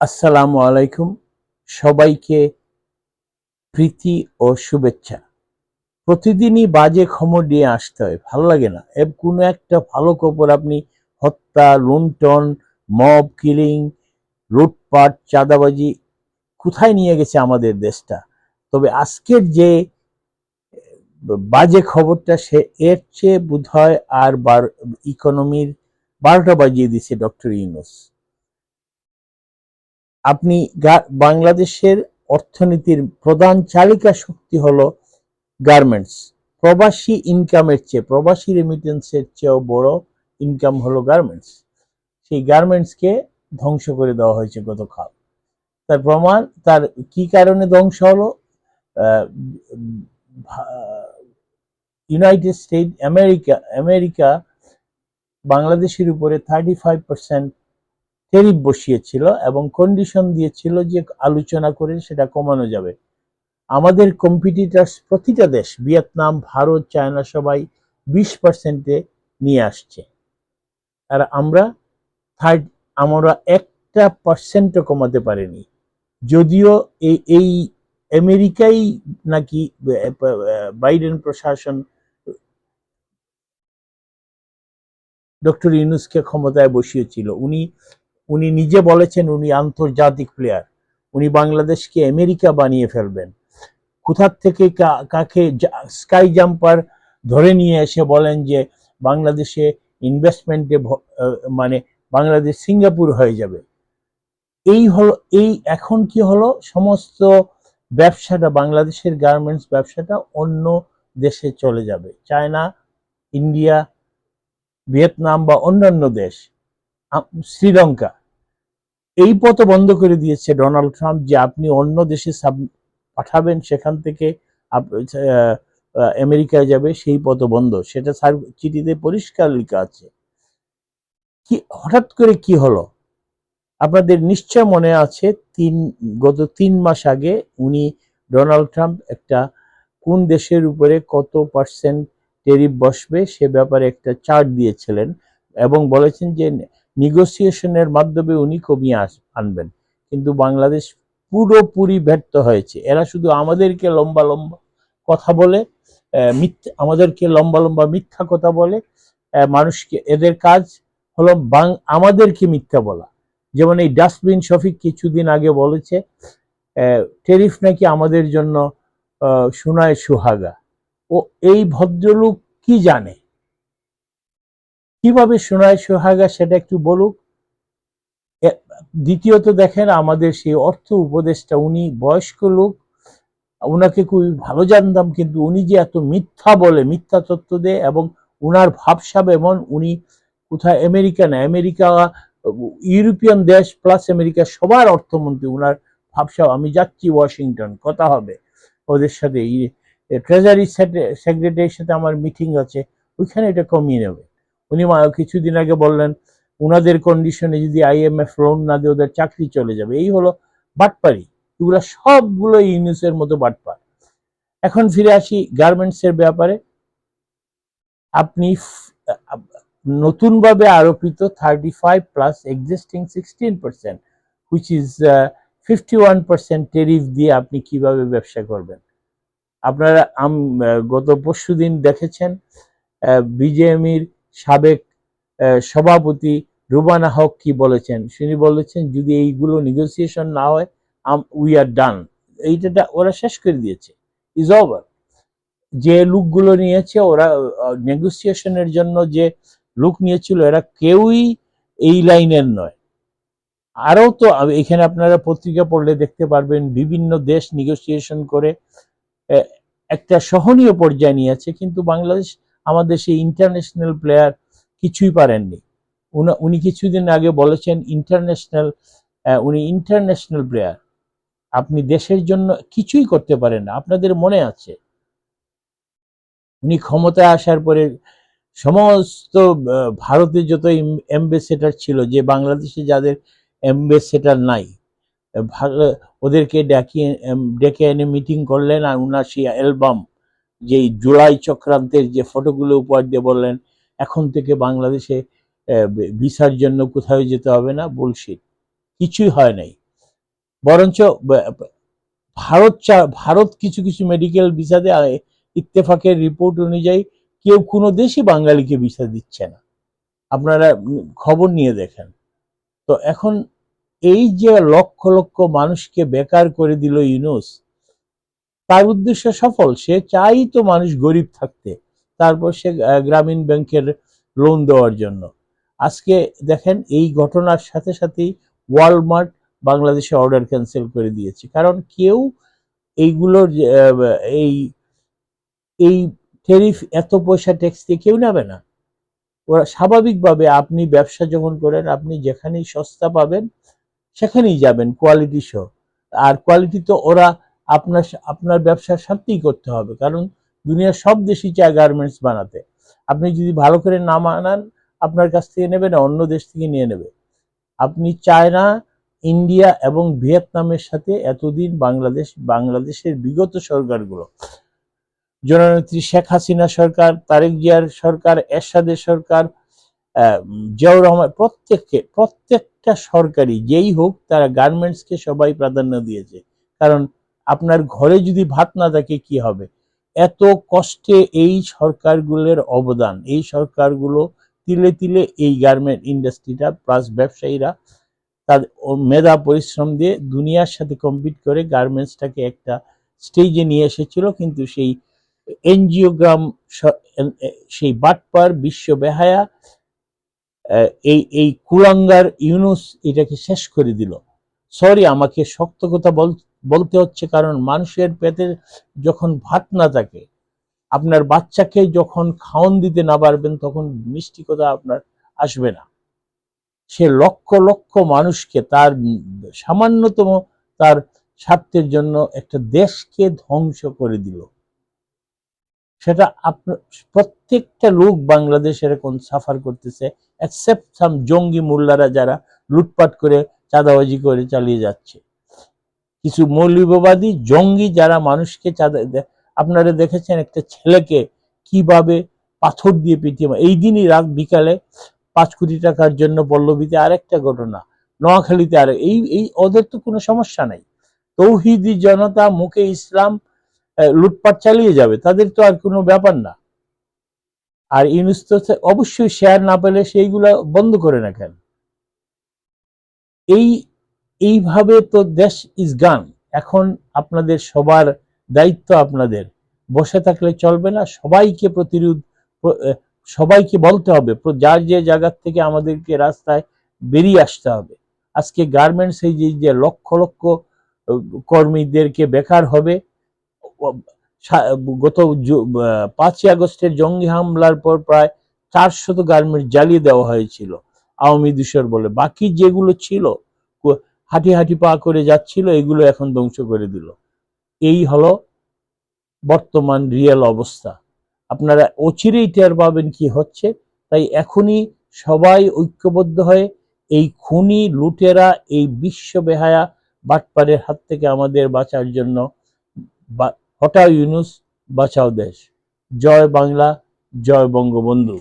আসসালামু আলাইকুম। সবাইকে প্রীতি ও শুভেচ্ছা। প্রতিদিনই বাজে খবর নিয়ে আসতে হয়, ভালো লাগে না। এর কোনো একটা ভালো খবর আপনি হত্যা, লুণ্ঠন, মব, কিলিং, লুটপাট, চাঁদাবাজি কোথায় নিয়ে গেছে আমাদের দেশটা? তবে আজকের যে বাজে খবরটা সে এর চেয়ে বোধ হয় আর বার, ইকোনমির বারোটা বাজিয়ে দিছে ডক্টর ইউনুস। আপনি বাংলাদেশের অর্থনীতির প্রধান চালিকা শক্তি হলো গার্মেন্টস প্রবাসী ইনকামের চেয়ে, প্রবাসী রেমিটেন্সের চেয়েও বড় ইনকাম হলো গার্মেন্টস সেই গার্মেন্টসকে ধ্বংস করে দেওয়া হয়েছে গতকাল। তার প্রমাণ, তার কি কারণে ধ্বংস হলো? ইউনাইটেড স্টেট আমেরিকা আমেরিকা বাংলাদেশের উপরে থার্টি ফাইভ পার্সেন্ট টেরিফ বসিয়েছিল এবং কন্ডিশন দিয়েছিল যে আলোচনা করে সেটা কমানো যাবে। আমাদের কম্পিটিটার্স প্রতিটা দেশ, ভিয়েতনাম, ভারত, চায়না সবাই বিশ পার্সেন্টে নিয়ে আসছে। আর আমরা থার্ড আমরা একটা পার্সেন্টও কমাতে পারিনি। যদিও এই এই আমেরিকাই নাকি বাইডেন প্রশাসন ডক্টর ইউনুসকে ক্ষমতায় বসিয়েছিল। উনি উনি নিজে বলেছেন উনি আন্তর্জাতিক প্লেয়ার উনি বাংলাদেশকে আমেরিকা বানিয়ে ফেলবেন। কোথার থেকে কাকে স্কাই জাম্পার ধরে নিয়ে এসে বলেন যে বাংলাদেশে ইনভেস্টমেন্টে মানে বাংলাদেশ সিঙ্গাপুর হয়ে যাবে। এই হলো, এই এখন কি হলো? সমস্ত ব্যবসাটা, বাংলাদেশের গার্মেন্টস ব্যবসাটা অন্য দেশে চলে যাবে। চায়না, ইন্ডিয়া, ভিয়েতনাম বা অন্যান্য দেশ। শ্রীলঙ্কা। এই পথ বন্ধ করে দিয়েছে ডোনাল্ড ট্রাম্প যে আপনি অন্য দেশে পাঠাবেন, সেখান থেকে আমেরিকায় যাবে, সেই পথ বন্ধ। সেটা চিঠিতে পরিষ্কার লেখা আছে। কি, হঠাৎ করে কি হলো? আপনাদের নিশ্চয় মনে আছে, তিন, গত তিন মাস আগে উনি ডোনাল্ড ট্রাম্প একটা, কোন দেশের উপরে কত পার্সেন্ট টেরিফ বসবে সে ব্যাপারে একটা চার্ট দিয়েছিলেন এবং বলেছেন যে নিগোসিয়েশনের মাধ্যমে উনি কমিয়ে আস, আনবেন। কিন্তু বাংলাদেশ পুরোপুরি ব্যর্থ হয়েছে। এরা শুধু আমাদেরকে লম্বা লম্বা কথা বলে মিথ্যা আমাদেরকে লম্বা লম্বা মিথ্যা কথা বলে মানুষকে, এদের কাজ হলো বাং, আমাদেরকে মিথ্যা বলা। যেমন এই ডাস্টবিন শফিক কিছুদিন আগে বলেছে টেরিফ নাকি আমাদের জন্য সোনায় সুহাগা। ও, এই ভদ্রলোক কি জানে? কীভাবে সোনায় সোহাগা সেটা একটু বলুক। দ্বিতীয়ত দেখেন, আমাদের সেই অর্থ উপদেশটা উনি বয়স্ক লোক ওনাকে খুবই ভালো জানতাম, কিন্তু উনি যে এত মিথ্যা বলে, মিথ্যা তথ্য দেয় এবং উনার ভাবসাব এমন, উনি কোথায় আমেরিকা না, আমেরিকা, ইউরোপিয়ান দেশ প্লাস আমেরিকা সবার অর্থমন্ত্রী, উনার ভাবসাব, আমি যাচ্ছি ওয়াশিংটন, কথা হবে। ওদের সাথে ট্রেজারি সেক্রেটারির সাথে আমার মিটিং আছে, ওইখানে এটা কমিয়ে নেবে। উনি কিছুদিন আগে বললেন, উনাদের কন্ডিশনে যদি আইএমএফ লোন না দিয়ে, ওদের চাকরি চলে যাবে। এই হলো বাটপারি। এগুলো সবগুলো ইউনিসের মতো বাটপার। এখন ফিরে আসি গার্মেন্টস এর ব্যাপারে। আপনি নতুনভাবে আরোপিত thirty five plus existing sixteen percent which is fifty one percent tariff দিয়ে আপনি কীভাবে ব্যবসা করবেন? আপনারা গত পরশু দিন দেখেছেন বিজেএমির সাবেক সভাপতি রুবানা হক কি বলেছেন? তিনি বলেছেন, যদি এইগুলো নেগোসিয়েশন না হয় উই আর ডান এইটা ওরা শেষ করে দিয়েছে। ইজ ওভার যে লোকগুলো নিয়েছে, ওরা নেগোসিয়েশনের জন্য যে লোক নিয়েছিল, এরা কেউই এই লাইনের নয়। আরও তো এখানে আপনারা পত্রিকা পড়লে দেখতে পারবেন, বিভিন্ন দেশ নেগোসিয়েশন করে একটা সহনীয় পর্যায়ে নিয়েছে, কিন্তু বাংলাদেশ আমাদের সেই ইন্টারন্যাশনাল প্লেয়ার কিছুই পারেননি। উনা- কিছুদিন আগে বলেছেন ইন্টারন্যাশনাল উনি ইন্টারন্যাশনাল প্লেয়ার আপনি দেশের জন্য কিছুই করতে পারেন না আপনাদের মনে আছে? উনি ক্ষমতায় আসার পরে সমস্ত ভারতে যত এম্বাসেডার ছিল যে বাংলাদেশে যাদের এম্বাসেডার নাই ওদেরকে এম, ডেকে এনে মিটিং করলেন আর উনার সেই অ্যালবাম যে জুলাই চক্রান্তের যে ফটোগুলো উপহার দিয়ে বললেন এখন থেকে বাংলাদেশে ভিসার জন্য কোথাও যেতে হবে না বুলশিট কিছুই হয় নাই। বরঞ্চ ভারত ভারত কিছু কিছু মেডিকেল ভিসাতে আহ, ইত্তেফাকের রিপোর্ট অনুযায়ী কেউ কোনো দেশই বাঙালিকে ভিসা দিচ্ছে না। আপনারা খবর নিয়ে দেখেন। তো এখন এই যে লক্ষ লক্ষ মানুষকে বেকার করে দিল ইউনুস তার উদ্দেশ্য সফল। সে চাই তো মানুষ গরিব থাকতে। তারপর সে গ্রামীণ ব্যাংকের লোন দেওয়ার জন্য। আজকে দেখেন এই ঘটনার সাথে সাথেই ওয়ালমার্ট বাংলাদেশে অর্ডার ক্যান্সেল করে দিয়েছে। কারণ কেউ এইগুলোর এই এই টেরিফ এত পয়সা ট্যাক্স দিয়ে কেউ নেবে না। ওরা স্বাভাবিকভাবে আপনি ব্যবসা যখন করেন, আপনি যেখানেই সস্তা পাবেন, সেখানেই যাবেন কোয়ালিটি শো আর কোয়ালিটি তো ওরা আপনার আপনার ব্যবসার সাথেই করতে হবে। কারণ দুনিয়ার সব দেশই চায় গার্মেন্টস বানাতে। আপনি যদি ভালো করে না বানান, আপনার কাছ থেকে নেবে না, অন্য দেশ থেকে নিয়ে নেবে। আপনি চায়না ইন্ডিয়া এবং ভিয়েতনামের সাথে এতদিন বাংলাদেশ, বাংলাদেশের বিগত সরকারগুলো। জননেত্রী শেখ হাসিনা সরকার, তারেক জিয়ার সরকার, এরশাদের সরকার জিয়াউর রহমান, প্রত্যেককে, প্রত্যেকটা সরকারি যেই হোক, তারা গার্মেন্টসকে সবাই প্রাধান্য দিয়েছে। কারণ আপনার ঘরে যদি ভাত না থাকে, কি হবে? এত কষ্টে এই সরকারগুলোর অবদান, এই সরকারগুলো তিলে তিলে এই গার্মেন্ট ইন্ডাস্ট্রিটা প্লাস ব্যবসায়ীরা তাদের মেধা পরিশ্রম দিয়ে দুনিয়ার সাথে কম্পিট করে গার্মেন্টসটাকে একটা স্টেজে নিয়ে এসেছিল। কিন্তু সেই এনজিওগ্রাম সেই বাটপার বিশ্ব বেহায়া এই এই কুলাঙ্গার ইউনুস এটাকে শেষ করে দিল। সরি, আমাকে শক্ত কথা বল- বলতে হচ্ছে কারণ মানুষের পেটে যখন ভাত না থাকে, আপনার বাচ্চাকে যখন খাওন দিতে না পারবেন, তখন মিষ্টি কথা আপনার আসবে না। সে লক্ষ লক্ষ মানুষকে তার সামান্যতম তার স্বার্থের জন্য একটা দেশকে ধ্বংস করে দিল। সেটা আপনার প্রত্যেকটা লোক বাংলাদেশের এখন সাফার করতেছে অ্যাকসেপ্ট সাম জঙ্গি মোল্লারা যারা লুটপাট করে চাঁদাবাজি করে চালিয়ে যাচ্ছে। কিছু মৌলবাদী জঙ্গি যারা মানুষকে চাঁদা আপনারা দেখেছেন একটা ছেলেকে কীভাবে পাথর দিয়ে পিটিয়ে এই দিনই রাত বিকালে পাঁচ কোটি টাকার জন্য পল্লবীতে আরেকটা ঘটনা, নোয়াখালীতে আর, এই এই ওদের তো কোনো সমস্যা নাই। তৌহিদি জনতা মুখে ইসলাম লুটপাট চালিয়ে যাবে, তাদের তো আর কোনো ব্যাপার না। আর ইউনুস তো অবশ্যই শেয়ার না পেলে সেইগুলা বন্ধ করে না কেন এই, এইভাবে তো দেশ ইজ গান এখন আপনাদের সবার দায়িত্ব আপনাদের। বসে থাকলে চলবে না। সবাইকে প্রতিরোধ সবাইকে বলতে হবে। যার যে জায়গার থেকে আমাদেরকে রাস্তায় বেরিয়ে আসতে হবে। আজকে গার্মেন্টস এই যে লক্ষ লক্ষ কর্মীদেরকে বেকার হবে। গত পাঁচই আগস্টের জঙ্গি হামলার পর প্রায় চারশত গার্মেন্টস জ্বালিয়ে দেওয়া হয়েছিল। আওয়ামী দূষর বলে। বাকি যেগুলো ছিল হাঁটি হাঁটি পা করে যাচ্ছিল, এগুলো এখন ধ্বংস করে দিল। এই হলো বর্তমান রিয়েল অবস্থা। আপনারা অচিরেই টের পাবেন কি হচ্ছে। তাই এখনই সবাই ঐক্যবদ্ধ হয়ে এই খুনি লুটেরা, এই বিশ্ব বেহায়া বাটপারের হাত থেকে আমাদের বাঁচার জন্য হটাও ইউনুস, বাঁচাও দেশ। জয় বাংলা, জয় বঙ্গবন্ধু।